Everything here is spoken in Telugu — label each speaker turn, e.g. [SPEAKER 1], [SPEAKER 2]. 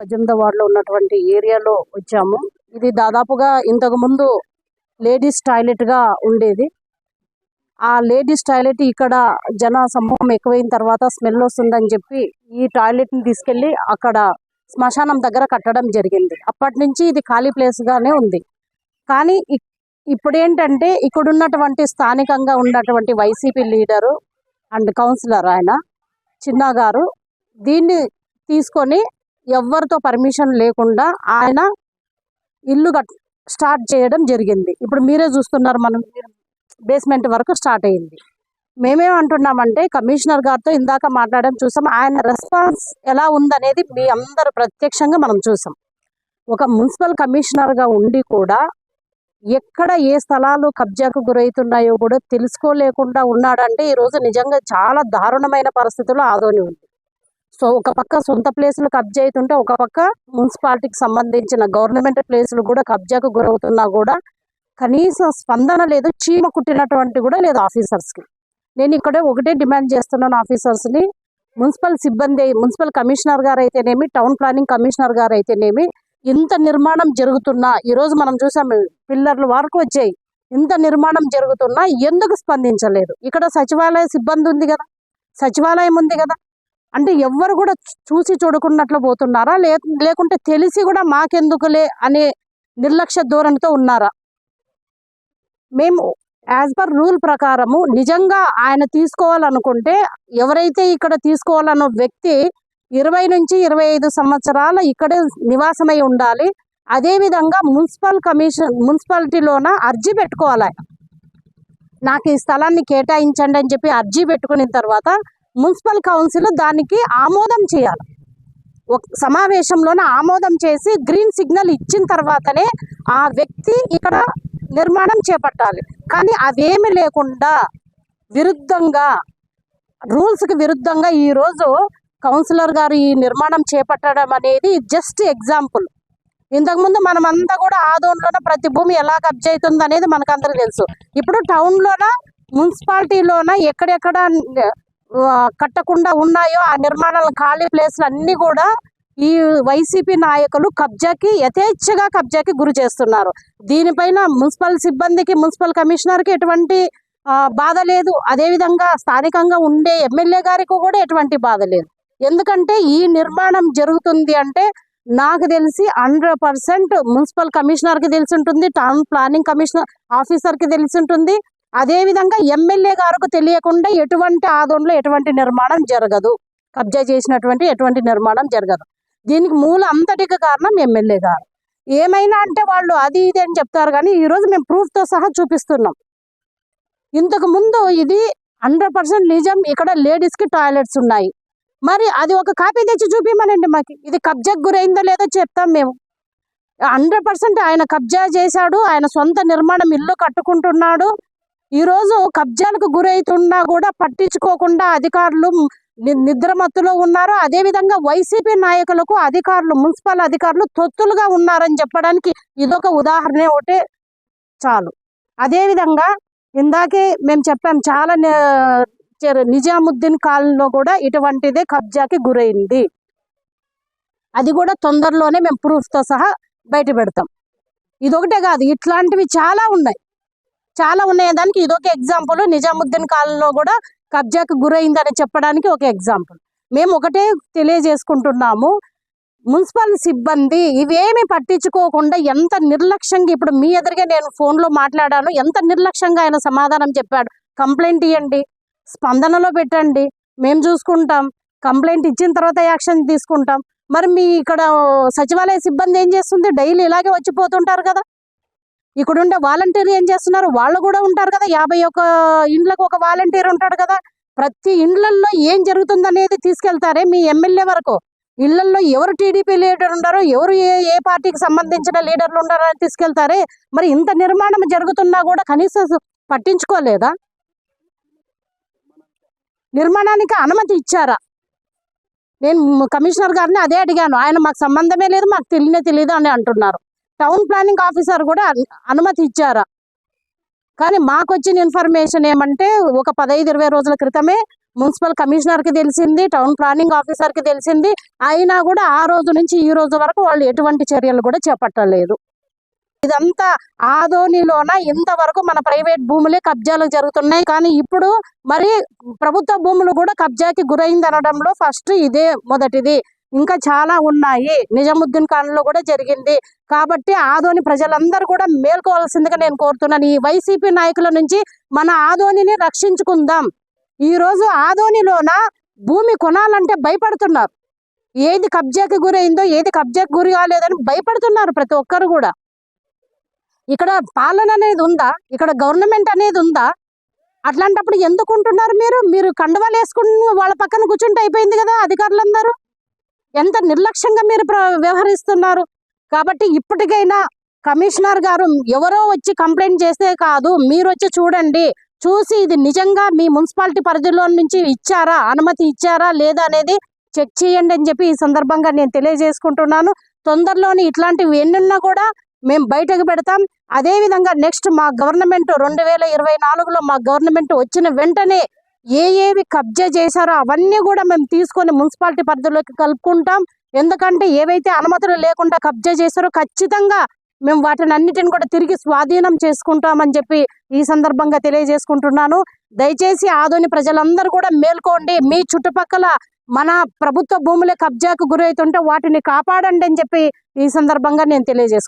[SPEAKER 1] పద్దెనిమిదో వార్డులో ఉన్నటువంటి ఏరియాలో వచ్చాము. ఇది దాదాపుగా ఇంతకు ముందు లేడీస్ టాయిలెట్గా ఉండేది. ఆ లేడీస్ టాయిలెట్ ఇక్కడ జన సమూహం ఎక్కువైన తర్వాత స్మెల్ వస్తుందని చెప్పి ఈ టాయిలెట్ని తీసుకెళ్ళి అక్కడ శ్మశానం దగ్గర కట్టడం జరిగింది. అప్పటి నుంచి ఇది ఖాళీ ప్లేస్ గానే ఉంది. కానీ ఇప్పుడేంటంటే ఇప్పుడు ఏంటంటే ఇక్కడ ఉన్నటువంటి స్థానికంగా ఉన్నటువంటి వైసీపీ లీడరు అండ్ కౌన్సిలర్ ఆయన చిన్న గారు దీన్ని తీసుకొని ఎవరితో పర్మిషన్ లేకుండా ఆయన ఇల్లు స్టార్ట్ చేయడం జరిగింది. ఇప్పుడు మీరే చూస్తున్నారు మనం బేస్మెంట్ వరకు స్టార్ట్ అయింది. మేమేమంటున్నామంటే కమిషనర్ గారితో ఇందాక మాట్లాడడం చూసాం. ఆయన రెస్పాన్స్ ఎలా ఉందనేది మీ అందరు ప్రత్యక్షంగా మనం చూసాం. ఒక మున్సిపల్ కమిషనర్గా ఉండి కూడా ఎక్కడ ఏ స్థలాలు కబ్జాకు గురవుతున్నాయో కూడా తెలుసుకోలేకుండా ఉన్నాడంటే ఈ రోజు నిజంగా చాలా దారుణమైన పరిస్థితుల్లో ఆదోని ఉంది. సో ఒక పక్క సొంత ప్లేసులు కబ్జా అవుతుంటే ఒక పక్క మున్సిపాలిటీకి సంబంధించిన గవర్నమెంట్ ప్లేసులు కూడా కబ్జాకు గురవుతున్నా కూడా కనీసం స్పందన లేదు చీమ కుట్టినటువంటి కూడా లేదు ఆఫీసర్స్కి. నేను ఇక్కడ ఒకటే డిమాండ్ చేస్తున్నాను ఆఫీసర్స్ని. మున్సిపల్ సిబ్బంది మున్సిపల్ కమిషనర్ గారు అయితేనేమి టౌన్ ప్లానింగ్ కమిషనర్ గారు అయితేనేమి ఇంత నిర్మాణం జరుగుతున్నా ఈరోజు మనం చూసాం పిల్లర్లు వరకు వచ్చాయి. ఇంత నిర్మాణం జరుగుతున్నా ఎందుకు స్పందించలేదు? ఇక్కడ సచివాలయ సిబ్బంది ఉంది కదా. సచివాలయం ఉంది కదా. అంటే ఎవ్వరు కూడా చూసి చూడకున్నట్లు పోతున్నారా? లే లేకుంటే తెలిసి కూడా మాకెందుకులే అనే నిర్లక్ష్య ధోరణితో ఉన్నారా? మేము యాజ్ పర్ రూల్ ప్రకారము నిజంగా ఆయన తీసుకోవాలనుకుంటే ఎవరైతే ఇక్కడ తీసుకోవాలన్న వ్యక్తి ఇరవై నుంచి ఇరవై ఐదు సంవత్సరాల ఇక్కడే నివాసమై ఉండాలి అదే విధంగా మున్సిపల్ కమిషన్ మున్సిపాలిటీలోన అర్జీ పెట్టుకోవాలి. నాకు ఈ స్థలాన్ని కేటాయించండి అని చెప్పి అర్జీ పెట్టుకున్న తర్వాత మున్సిపల్ కౌన్సిల్ దానికి ఆమోదం చేయాలి. ఒక సమావేశంలోన ఆమోదం చేసి గ్రీన్ సిగ్నల్ ఇచ్చిన తర్వాతనే ఆ వ్యక్తి ఇక్కడ నిర్మాణం చేపట్టాలి. కానీ అదేమి లేకుండా విరుద్ధంగా రూల్స్కి విరుద్ధంగా ఈరోజు కౌన్సిలర్ గారు ఈ నిర్మాణం చేపట్టడం అనేది జస్ట్ ఎగ్జాంపుల్. ఇంతకుముందు మనం కూడా ఆదోన్లోన ప్రతి భూమి ఎలా కబ్జా అవుతుంది అనేది మనకు తెలుసు. ఇప్పుడు టౌన్లోన మున్సిపాలిటీలోన ఎక్కడెక్కడ కట్టకుండా ఉన్నాయో ఆ నిర్మాణాల ఖాళీ ప్లేస్లు అన్నీ కూడా ఈ వైసీపీ నాయకులు కబ్జాకి యథేచ్ఛగా కబ్జాకి గురి చేస్తున్నారు. దీనిపైన మున్సిపల్ సిబ్బందికి మున్సిపల్ కమిషనర్కి ఎటువంటి బాధ లేదు. అదేవిధంగా స్థానికంగా ఉండే ఎమ్మెల్యే గారికి కూడా ఎటువంటి బాధ లేదు. ఎందుకంటే ఈ నిర్మాణం జరుగుతుంది అంటే నాకు తెలిసి హండ్రెడ్ పర్సెంట్ మున్సిపల్ కమిషనర్కి తెలిసి ఉంటుంది టౌన్ ప్లానింగ్ కమిషనర్ ఆఫీసర్కి తెలిసి ఉంటుంది అదేవిధంగా ఎమ్మెల్యే గారికి తెలియకుండా ఎటువంటి ఆదంలో ఎటువంటి నిర్మాణం జరగదు. కబ్జా చేసినటువంటి ఎటువంటి నిర్మాణం జరగదు. దీనికి మూల అంతటికి కారణం ఎమ్మెల్యే గారు. ఏమైనా అంటే వాళ్ళు అది ఇది అని చెప్తారు కానీ ఈరోజు మేము ప్రూఫ్తో సహా చూపిస్తున్నాం. ఇంతకు ముందు ఇది హండ్రెడ్ పర్సెంట్ నిజం. ఇక్కడ లేడీస్కి టాయిలెట్స్ ఉన్నాయి. మరి అది ఒక కాపీ తెచ్చి చూపిమనండి మాకు. ఇది కబ్జాకు గురైందో లేదో చెప్తాం మేము. హండ్రెడ్ పర్సెంట్ ఆయన కబ్జా చేశాడు. ఆయన సొంత నిర్మాణం ఇల్లు కట్టుకుంటున్నాడు. ఈరోజు కబ్జాలకు గురైతున్నా కూడా పట్టించుకోకుండా అధికారులు ని- నిద్రమత్తులో ఉన్నారు. అదేవిధంగా వైసీపీ నాయకులకు అధికారులు మున్సిపల్ అధికారులు తొత్తులుగా ఉన్నారని చెప్పడానికి ఇదొక ఉదాహరణ ఒకటే చాలు. అదేవిధంగా ఇందాకే మేము చెప్పాం చాలా నిజాముద్దీన్ కాలంలో కూడా ఇటువంటిదే కబ్జాకి గురైంది. అది కూడా తొందరలోనే మేము ప్రూఫ్తో సహా బయట పెడతాం. ఇదొకటే కాదు ఇట్లాంటివి చాలా ఉన్నాయి. చాలా ఉన్నాయి. దానికి ఇదొక ఎగ్జాంపుల్ నిజాముద్దీన్ కాలంలో కూడా కబ్జాకు గురైందని చెప్పడానికి ఒక ఎగ్జాంపుల్ మేము ఒకటే తెలియజేసుకుంటున్నాము. మున్సిపల్ సిబ్బంది ఇవేమి పట్టించుకోకుండా ఎంత నిర్లక్ష్యంగా ఇప్పుడు మీ ఎదురుగా నేను ఫోన్లో మాట్లాడాను. ఎంత నిర్లక్ష్యంగా ఆయన సమాధానం చెప్పాడు. కంప్లైంట్ ఇవ్వండి స్పందనలో పెట్టండి. మేము చూసుకుంటాం. కంప్లైంట్ ఇచ్చిన తర్వాత యాక్షన్ తీసుకుంటాం. మరి మీ ఇక్కడ సచివాలయ సిబ్బంది ఏం చేస్తుంది? డైలీ ఇలాగే వచ్చిపోతుంటారు కదా. ఇక్కడ ఉండే వాలంటీర్ ఏం చేస్తున్నారు? వాళ్ళు కూడా ఉంటారు కదా యాభై ఒక ఇండ్లకు ఒక వాలంటీర్ ఉంటాడు కదా. ప్రతి ఇండ్లల్లో ఏం జరుగుతుంది అనేది తీసుకెళ్తారే మీ ఎమ్మెల్యే వరకు. ఇళ్ళలో ఎవరు టీడీపీ లీడర్ ఉన్నారో ఎవరు ఏ ఏ పార్టీకి సంబంధించిన లీడర్లు ఉన్నారో అని తీసుకెళ్తారే. మరి ఇంత నిర్మాణం జరుగుతున్నా కూడా కనీసం పట్టించుకోలేదా? నిర్మాణానికి అనుమతి ఇచ్చారా? నేను కమిషనర్ గారిని అదే అడిగాను. ఆయన మాకు సంబంధమే లేదు మాకు తెలియనే తెలియదు అని అంటున్నారు. టౌన్ ప్లానింగ్ ఆఫీసర్ కూడా అనుమతి ఇచ్చారా? కానీ మాకు వచ్చిన ఇన్ఫర్మేషన్ ఏమంటే ఒక పదహైదు ఇరవై రోజుల క్రితమే మున్సిపల్ కమిషనర్కి తెలిసింది టౌన్ ప్లానింగ్ ఆఫీసర్కి తెలిసింది. అయినా కూడా ఆ రోజు నుంచి ఈ రోజు వరకు వాళ్ళు ఎటువంటి చర్యలు కూడా చేపట్టలేదు. ఇదంతా ఆదోనిలోన ఇంతవరకు మన ప్రైవేట్ భూములే కబ్జాలు జరుగుతున్నాయి. కానీ ఇప్పుడు మరి ప్రభుత్వ భూములు కూడా కబ్జాకి గురైంది అనడంలో ఫస్ట్ ఇదే మొదటిది. ఇంకా చాలా ఉన్నాయి. నిజాముద్దీన్ ఖాన్లో కూడా జరిగింది. కాబట్టి ఆదోని ప్రజలందరూ కూడా మేల్కోవాల్సిందిగా నేను కోరుతున్నాను. ఈ వైసీపీ నాయకుల నుంచి మన ఆదోనిని రక్షించుకుందాం. ఈరోజు ఆదోనిలోన భూమి కొనాలంటే భయపడుతున్నారు. ఏది కబ్జాకి గురైందో ఏది కబ్జాకి గురి కాలేదని భయపడుతున్నారు ప్రతి ఒక్కరు కూడా. ఇక్కడ పాలన అనేది ఉందా? ఇక్కడ గవర్నమెంట్ అనేది ఉందా? అట్లాంటప్పుడు ఎందుకు ఉంటున్నారు మీరు? మీరు కండవాలు వేసుకుని వాళ్ళ పక్కన కూర్చుంటే అయిపోయింది కదా అధికారులందరూ. ఎంత నిర్లక్ష్యంగా మీరు వ్యవహరిస్తున్నారు? కాబట్టి ఇప్పటికైనా కమిషనర్ గారు ఎవరో వచ్చి కంప్లైంట్ చేస్తే కాదు మీరు వచ్చి చూడండి. చూసి ఇది నిజంగా మీ మున్సిపాలిటీ పరిధిలో నుంచి ఇచ్చారా? అనుమతి ఇచ్చారా? లేదా అనేది చెక్ చేయండి అని చెప్పి ఈ సందర్భంగా నేను తెలియజేసుకుంటున్నాను. తొందరలోని ఇట్లాంటివి ఎన్నున్నా కూడా మేము బయటకు పెడతాం. అదే విధంగా నెక్స్ట్ మా గవర్నమెంట్ రెండు వేల ఇరవై నాలుగులో మా గవర్నమెంట్ వచ్చిన వెంటనే ఏ ఏవి కబ్జా చేశారో అవన్నీ కూడా మేము తీసుకొని మున్సిపాలిటీ పరిధిలోకి కలుపుకుంటాం. ఎందుకంటే ఏవైతే అనుమతులు లేకుండా కబ్జా చేశారో ఖచ్చితంగా మేము వాటిని అన్నిటిని కూడా తిరిగి స్వాధీనం చేసుకుంటామని చెప్పి ఈ సందర్భంగా తెలియజేసుకుంటున్నాను. దయచేసి ఆదోని ప్రజలందరూ కూడా మేల్కోండి. మీ చుట్టుపక్కల మన ప్రభుత్వ భూములే కబ్జాకు గురవుతుంటే వాటిని కాపాడండి అని చెప్పి ఈ సందర్భంగా నేను తెలియజేసుకుంటాను